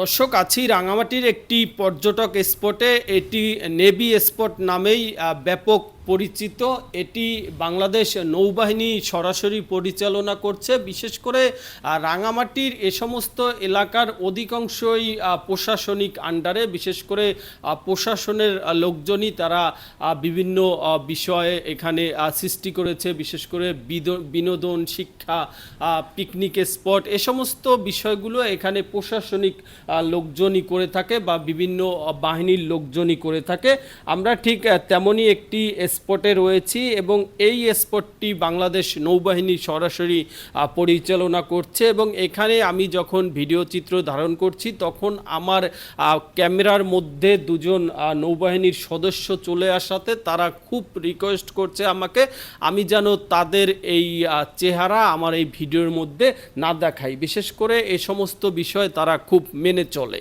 দর্শক আছি রাঙামাটির একটি পর্যটক স্পটে। এটি নেভি স্পট নামেই ব্যাপক পরিচিত। এটি বাংলাদেশ নৌবাহিনী সরাসরি পরিচালনা করছে। বিশেষ করে রাঙামাটির এ সমস্ত এলাকার অধিকাংশই প্রশাসনিক আন্ডারে। বিশেষ করে প্রশাসনের লোকজনই তারা বিভিন্ন বিষয়ে এখানে সৃষ্টি করেছে। বিশেষ করে বিনোদন, শিক্ষা পিকনিক স্পট এ সমস্ত বিষয়গুলো এখানে প্রশাসনিক লোকজনই করে থাকে বা বিভিন্ন বাহিনীর লোকজনই করে থাকে। আমরা ঠিক তেমনই একটি স্পটে রয়েছি এবং এই স্পটটি বাংলাদেশ নৌবাহিনী সরাসরি পরিচালনা করছে এবং এখানে আমি যখন ভিডিও চিত্র ধারণ করছি তখন আমার ক্যামেরার মধ্যে দুজন নৌবাহিনীর সদস্য চলে আসাতে তারা খুব রিকোয়েস্ট করছে আমাকে, আমি যেন তাদের এই চেহারা আমার এই ভিডিওর মধ্যে না দেখাই। বিশেষ করে এ সমস্ত বিষয় তারা খুব মেনে চলে।